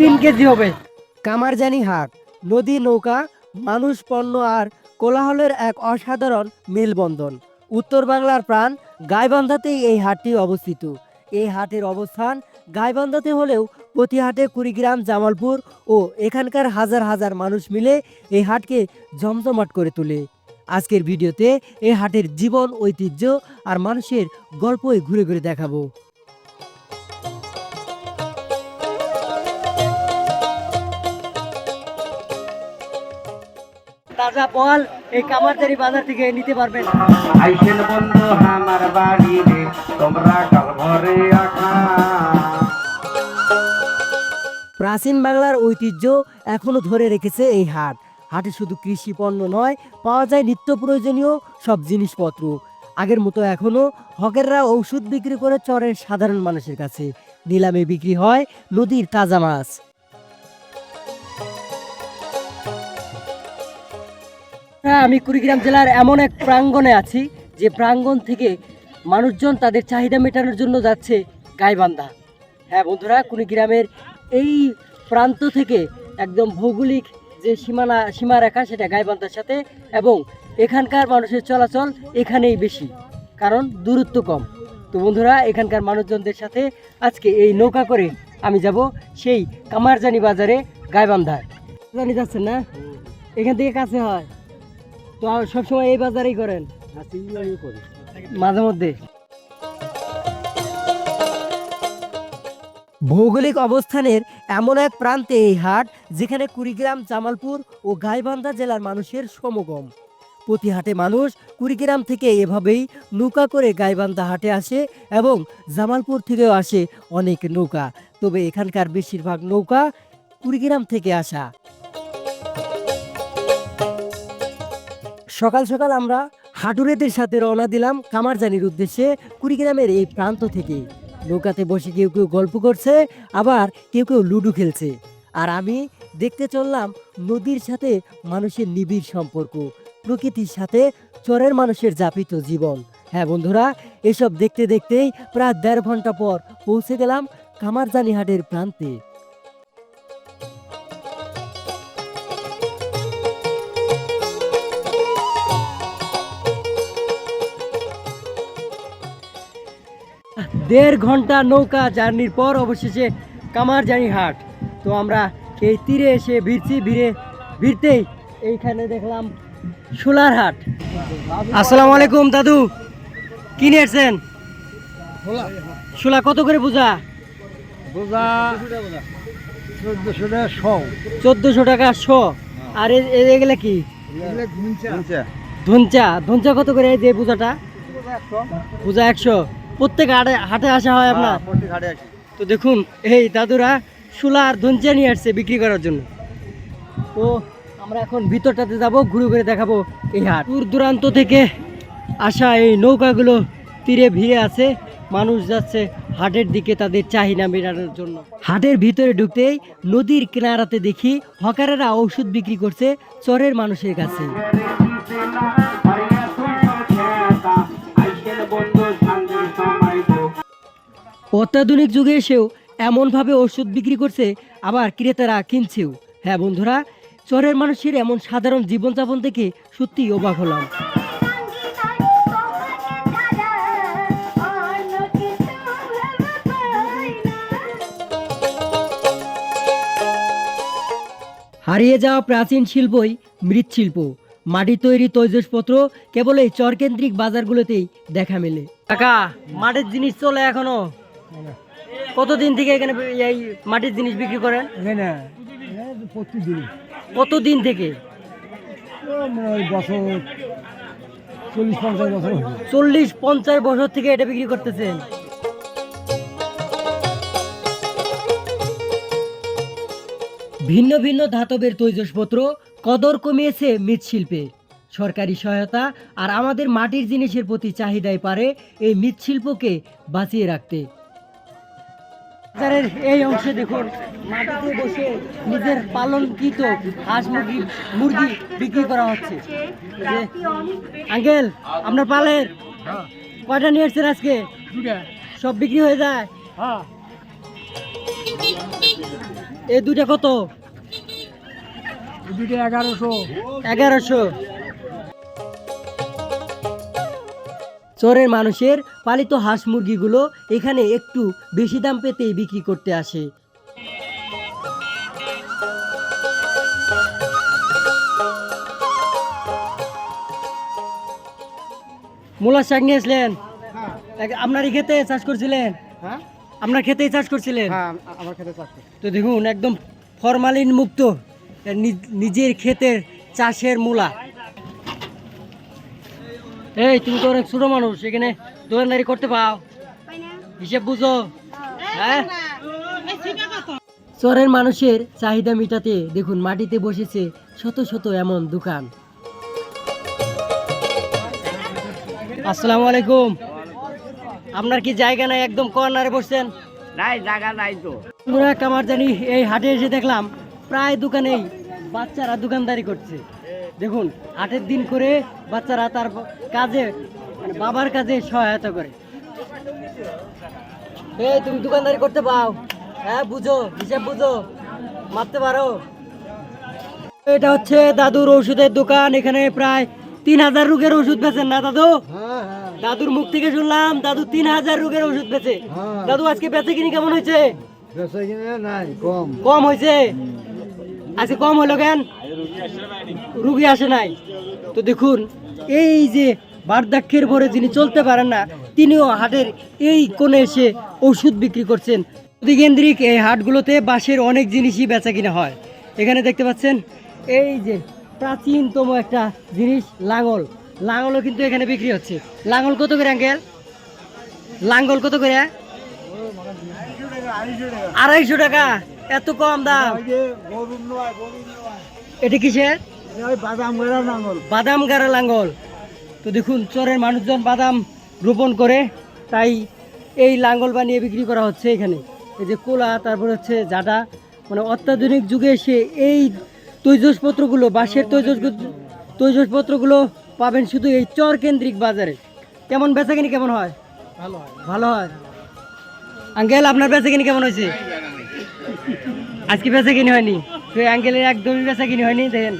তিন কেজি হবে। কামারজানি হাট, নদী, নৌকা, মানুষ, পণ্য আর কোলাহলের এক অসাধারণ মেলবন্ধন। উত্তর বাংলার প্রাণ গাইবান্ধাতেই এই হাটটি অবস্থিত। এই হাটের অবস্থান গাইবান্ধাতে হলেও প্রতি হাটে কুড়িগ্রাম, জামালপুর ও এখানকার হাজার হাজার মানুষ মিলে এই হাটকে জমজমাট করে তোলে। আজকের ভিডিওতে এই হাটের জীবন, ঐতিহ্য আর মানুষের গল্পই ঘুরে ঘুরে দেখাবো। তাজা ফল এই কামারদারি বাজার থেকে নিতে পারবেন। আইসেন বন্ধু আমার বাড়ি রে তোমরা কাল আখা প্রাচীন বাংলার ঐতিহ্য এখনও ধরে রেখেছে এই হাট। হাটে শুধু কৃষি পণ্য নয় পাওয়া যায় নিত্য প্রয়োজনীয় সব জিনিসপত্র। আগের মতো এখনও হকেররা ঔষধ বিক্রি করে চরের সাধারণ মানুষের কাছে। নিলামে বিক্রি হয় নদীর তাজা মাছ। হ্যাঁ আমি কুড়িগ্রাম জেলার এমন এক প্রাঙ্গণে আছি যে প্রাঙ্গণ থেকে মানুষজন তাদের চাহিদা মেটানোর জন্য যাচ্ছে গাইবান্ধা। হ্যাঁ বন্ধুরা কুড়িগ্রামের এই প্রান্ত থেকে একদম ভৌগোলিক যে সীমানা সীমারেখা সেটা গাইবান্ধার সাথে এবং এখানকার মানুষের চলাচল এখানেই বেশি কারণ দূরত্ব কম। তো বন্ধুরা এখানকার মানুষজনদের সাথে আজকে এই নৌকা করে আমি যাব সেই কামারজানি বাজারে গাইবান্ধায়। জানি যাচ্ছেন না? এখান থেকে কাছে হয়। তো আর সবসময় এই বাজারেই করেন? মাঝে মধ্যে? ভৌগোলিক অবস্থানের এমন এক প্রান্তে এই হাট যেখানে কুড়িগ্রাম জামালপুর ও গাইবান্ধা জেলার মানুষের সমগম। প্রতি হাটে মানুষ কুড়িগ্রাম থেকে এভাবেই নৌকা করে গাইবান্ধা হাটে আসে এবং জামালপুর থেকেও আসে অনেক নৌকা। তবে এখানকার বেশিরভাগ নৌকা কুড়িগ্রাম থেকে আসা। সকাল সকাল আমরা হাটুরেদের সাথে রওনা দিলাম কামারজানির উদ্দেশ্যে কুড়িগ্রামের এই প্রান্ত থেকে। নৌকাতে বসে কেউ কেউ গল্প করছে, আবার কেউ কেউ লুডো খেলছে। আর আমি দেখতে চললাম নদীর সাথে মানুষের নিবিড় সম্পর্ক, প্রকৃতির সাথে চরের মানুষের যাপিত জীবন। হ্যাঁ বন্ধুরা, এসব দেখতে দেখতেই প্রায় দেড় ঘণ্টা পর পৌঁছে গেলাম কামারজানি হাটের প্রান্তে। দেড় ঘণ্টা নৌকা জার্নির পর অবশেষে কামারজানি হাট। তো আমরা এই তীরে এসে ভিড়ছি ভিড়ে ভিড়তেই এইখানে দেখলাম সোলার হাট। আসসালামু আলাইকুম দাদু। কি নিয়ে এসছেন শোলা কত করে বোঝা? বোঝা চোদ্দশো টাকা শো চোদ্দশো টাকা শো। আর এ- এ- কি? ধনচা। ধনচা। কত করে এই যে পূজাটা পূজা একশো। প্রত্যেক হাটে হাটে আসা হয় আপনার? তো দেখুন এই দাদুরা শুলা আর ধনচা নিয়ে আসছে বিক্রি করার জন্য। তো আমরা এখন ভিতরটাতে যাব ঘুরে ঘুরে দেখাবো এই হাট। দূর দূরান্ত থেকে আসা এই নৌকাগুলো তীরে ভিড়ে আছে। মানুষ যাচ্ছে হাটের দিকে তাদের চাহিদা মেটানোর জন্য। হাটের ভিতরে ঢুকতেই নদীর কিনারাতে দেখি হকারেরা ঔষধ বিক্রি করছে চরের মানুষের কাছে। অত্যাধুনিক যুগে এসেও এমনভাবে ওষুধ বিক্রি করছে আবার ক্রেতারা কিনছেও। হ্যাঁ বন্ধুরা, চরের মানুষের এমন সাধারণ জীবনযাপন দেখে সত্যি অবাক হলাম। হারিয়ে যাওয়া প্রাচীন শিল্পই মৃৎশিল্প। মাটি তৈরি তৈজসপত্র কেবল এই চরকেন্দ্রিক বাজারগুলোতেই দেখা মেলে। কাকা, মাটির জিনিস চলে এখনও। কতদিন থেকে এখানে এই মাটির জিনিস বিক্রি করেন? প্রতিদিন। কতদিন থেকে? বছর চল্লিশ পঞ্চাশ বছর চল্লিশ পঞ্চাশ বছর থেকে এটা বিক্রি করতেছেন? ভিন্ন ভিন্ন ধাতবের তৈজসপত্র কদর কমিয়েছে মৃৎশিল্পে। সরকারি সহায়তা আর আমাদের মাটির জিনিসের প্রতি চাহিদায় পারে এই মৃৎশিল্পকে বাঁচিয়ে রাখতে। বাজারের এই অংশে দেখুন মাটিতে বসে নিজের পালনকৃত হাঁস মুরগি মুরগি বিক্রি করা হচ্ছে। আঙ্কেল আপনার পালের কয়টা নিয়ে এসছেন আজকে? সব বিক্রি হয়ে যায়? হ্যাঁ। এই দুইটা কত? দুটো এগারোশো। এগারোশো। চরের মানুষের পালিত হাঁস মুরগিগুলো এখানে একটু বেশি দাম পেতেই বিক্রি করতে আসে। মূলা শাক নিয়ে আসলেন? আপনার এই খেতে চাষ করছিলেন? হ্যাঁ। আপনার খেতেই চাষ করছিলেন? হ্যাঁ আমার খেতে চাষ তো দেখুন একদম ফরমালিন মুক্ত নিজের ক্ষেতের চাষের মূলা। এই তুমি তো অনেক ছোট মানুষ এখানে দোকানদারি করতে পাও। হিসেব বুঝো। হ্যাঁ? চরের মানুষের চাহিদা মেটাতে দেখুন মাটিতে বসেছে শত শত এমন দোকান। আসসালামু আলাইকুম। আপনার কি জায়গা নাই একদম কর্নারে বসছেন? নাই জায়গা নাই তো। আমরা জানি এই হাটে এসে দেখলাম প্রায় দোকানেই বাচ্চারা দোকানদারি করছে। দেখুন হাটের দিন করে বাচ্চারা তার কাজে মানে বাবার কাজে সহায়তা করে। এই তুমি দোকানদারি করতে পাও। হ্যাঁ বুঝো হিসাব বুঝো মারতে পারো। এটা হচ্ছে দাদুর ওষুধের দোকান এখানে প্রায় তিন হাজার রোগের ওষুধ বেচেন না দাদু? হ্যাঁ হ্যাঁ। দাদুর মুখ থেকে শুনলাম দাদু তিন হাজার রোগের ওষুধ বেচে। হ্যাঁ। দাদু আজকে বেচে কিনি কেমন হয়েছে? কম। হয়েছে? আজকে কম হলো কেন? রুগী আসে নাই। তো দেখুন, এই যে বার্ধক্যের ভরে যিনি চলতে পারেন না, তিনিও হাটের এই কোণে এসে ওষুধ বিক্রি করছেন। কেন্দ্রিক এই হাটগুলোতে বাঁশের অনেক জিনিসই বেচা কিনা হয়। এখানে দেখতে পাচ্ছেন, এই যে প্রাচীনতম একটা জিনিস, লাঙল। লাঙলও কিন্তু এখানে বিক্রি হচ্ছে। লাঙল কত করে, আঙ্কেল? লাঙ্গল কত করে? আড়াইশো টাকা। এত কম দাম। এটা কিসের? বাদাম গেরা নাঙ্গল বাদাম গাড়া লাঙ্গল তো দেখুন চরের মানুষজন বাদাম রোপণ করে তাই এই লাঙ্গল বানিয়ে বিক্রি করা হচ্ছে এখানে। এই যে কোলা তারপর হচ্ছে জাডা মানে অত্যাধুনিক যুগে এসে এই তৈজসপত্রগুলো বাঁশের তৈজস তৈজসপত্রগুলো পাবেন শুধু এই চর কেন্দ্রিক বাজারে। কেমন বেচাকিনি কেমন হয়? ভালো হয়। ভালো হয়। আঙ্কেল আপনার বেচাকিনি কেমন হয়েছে? আজকে বেচাকিনি হয়নি। তো আঙ্কেলের একদমই বেচাকিনি হয়নি দেখেন।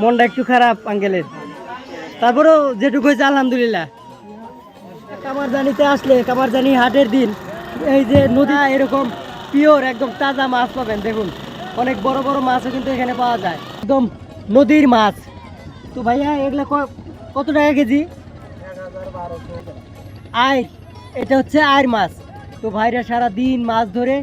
মনটা একটু খারাপ আঙ্কেলের। তারপরেও যেটুকু হয়েছে আলহামদুলিল্লাহ। কামার জানিতে আসলে কামার জানি হাটের দিন এই যে নদী এরকম পিওর একদম তাজা মাছ পাবেন দেখুন। অনেক বড় বড় মাছও কিন্তু এখানে পাওয়া যায়। একদম নদীর মাছ। তো ভাইয়া এগুলো কত টাকা কেজি? আয় এটা হচ্ছে আয়ের মাছ। তো ভাইরা সারা দিন মাছ ধরে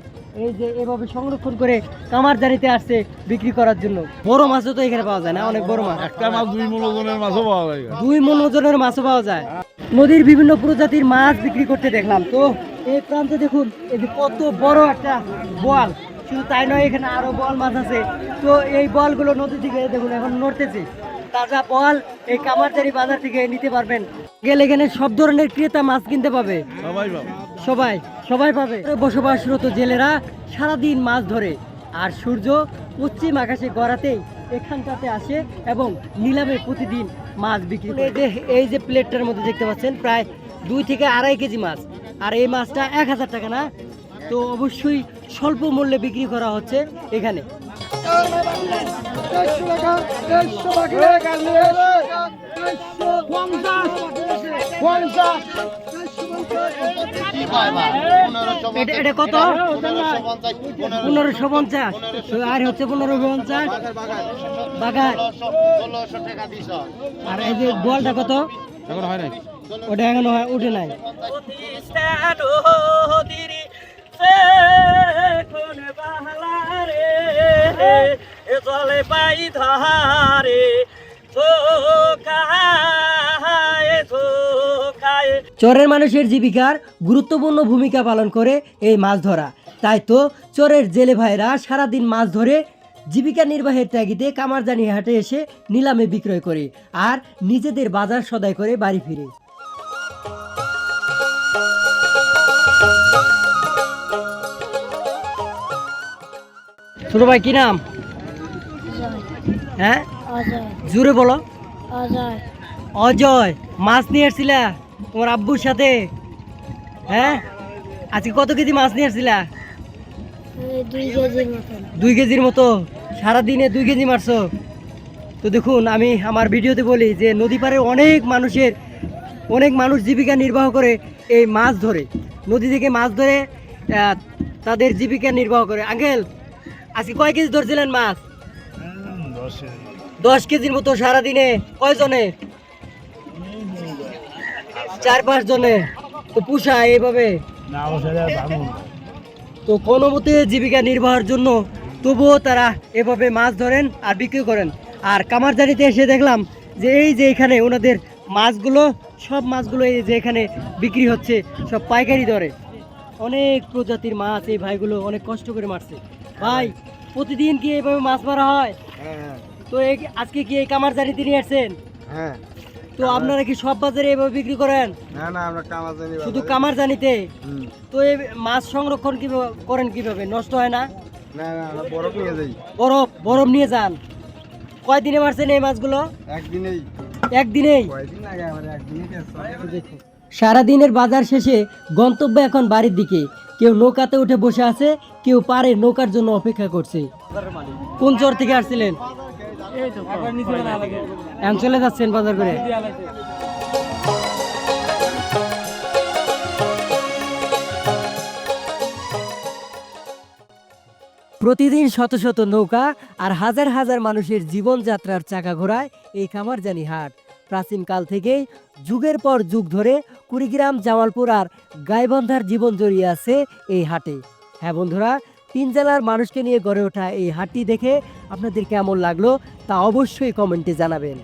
এই যে এভাবে সংরক্ষণ করে কামার জারিতে আসছে বিক্রি করার জন্য। বড় মাছও তো এখানে পাওয়া যায় না অনেক বড় মাছ। একটা মাছ দুই মূল ওজনের মাছও পাওয়া যায় দুই মন ওজনের মাছও পাওয়া যায়। নদীর বিভিন্ন প্রজাতির মাছ বিক্রি করতে দেখলাম। তো এই প্রান্তে দেখুন এই যে কত বড় একটা বল। শুধু তাই নয় এখানে আরও বল মাছ আছে। তো এই বলগুলো নদী থেকে দেখুন এখন নড়তেছে। তাজা বল এই কামারজারি বাজার থেকে নিতে পারবেন। গেলে এখানে সব ধরনের ক্রেতা মাছ কিনতে পাবে। সবাই পাবে। সবাই সবাই পাবে। বসবাসরত জেলেরা সারাদিন মাছ ধরে আর সূর্য পশ্চিম আকাশে গড়াতেই এখানটাতে আসে এবং নিলামে প্রতিদিন মাছ বিক্রি করে। এই যে এই যে প্লেটটার মধ্যে দেখতে পাচ্ছেন প্রায় দুই থেকে আড়াই কেজি মাছ। আর এই মাছটা এক হাজার টাকা না? তো অবশ্যই স্বল্প মূল্যে বিক্রি করা হচ্ছে এখানে। এটা এটা কত? পনেরোশো পঞ্চাশ। তো আর হচ্ছে পনেরো পঞ্চাশ। বাগান। আর এই যে বলটা কত? এখন হয় নাই। ওটা এখনও হয় উঠে নাই। জলে পাই ধারে চরের মানুষের জীবিকার গুরুত্বপূর্ণ ভূমিকা পালন করে এই মাছ ধরা। তাই তো চরের জেলে ভাইরা সারাদিন মাছ ধরে জীবিকা নির্বাহের ত্যাগিতে কামারজানি হাটে এসে নিলামে বিক্রয় করে আর নিজেদের বাজার সদাই করে বাড়ি ফিরে। ছোট ভাই কি নাম? হ্যাঁ? জুড়ে বলো। অজয়। অজয় মাছ নিয়ে আসছিলা? তোমার আব্বুর সাথে? হ্যাঁ? আজকে কত কেজি মাছ নিয়ে আসছিলা? দুই কেজির মতন দুই কেজির মতো? সারাদিনে দুই কেজি মারছো? তো দেখুন আমি আমার ভিডিওতে বলি যে নদী পাড়ে অনেক মানুষের অনেক মানুষ জীবিকা নির্বাহ করে এই মাছ ধরে। নদী থেকে মাছ ধরে তাদের জীবিকা নির্বাহ করে। আঙ্কেল আজকে কয় কেজি ধরছিলেন মাছ? দশ কেজির মতো সারাদিনে। কয়জনে চার পাঁচ জনে তো পুষা এইভাবে। তো কোনো মতে জীবিকা নির্বাহের জন্য তবুও তারা এভাবে মাছ ধরেন আর বিক্রি করেন। আর কামারজারিতে এসে দেখলাম যে এই যে এখানে ওনাদের মাছগুলো সব মাছগুলো এই যে এখানে বিক্রি হচ্ছে সব পাইকারি দরে। অনেক প্রজাতির মাছ এই ভাইগুলো অনেক কষ্ট করে মারছে। ভাই প্রতিদিন কি এইভাবে মাছ মারা হয়? হ্যাঁ। তো এই আজকে কি এই কামারজারিতে নিয়ে আসছেন? হ্যাঁ। তো আপনারা কি সব বাজারে এভাবে বিক্রি করেন? না না আমরা কামাজানি শুধু কামারজানিতে তো এই মাছ সংরক্ষণ কীভাবে করেন কীভাবে? নষ্ট হয় না? না না আমরা বরফ নিয়ে যাই। বরফ বরফ নিয়ে যান। কয়দিনে মারছেন এই মাছগুলো? একদিনেই। একদিনেই? কয়দিন আগে আমার একদিনই সারাদিনের বাজার শেষে গন্তব্য এখন বাড়ির দিকে। কেউ নৌকাতে উঠে বসে আছে কেউ পারে নৌকার জন্য অপেক্ষা করছে। কোন চর থেকে আসছিলেন? এখন চলে যাচ্ছেন বাজার করে। প্রতিদিন শত শত নৌকা আর হাজার হাজার মানুষের জীবনযাত্রার চাকা ঘোরায় এই কামারজানি হাট। প্রাচীনকাল থেকেই, যুগের পর যুগ ধরে কুড়িগ্রাম, জামালপুর আর গাইবান্ধার জীবন জড়িয়ে আছে এই হাটে। হ্যাঁ বন্ধুরা তিন জেলার মানুষকে নিয়ে গড়ে ওঠা এই হাটটি দেখে আপনাদের কেমন লাগল তা অবশ্যই কমেন্টে জানাবেন।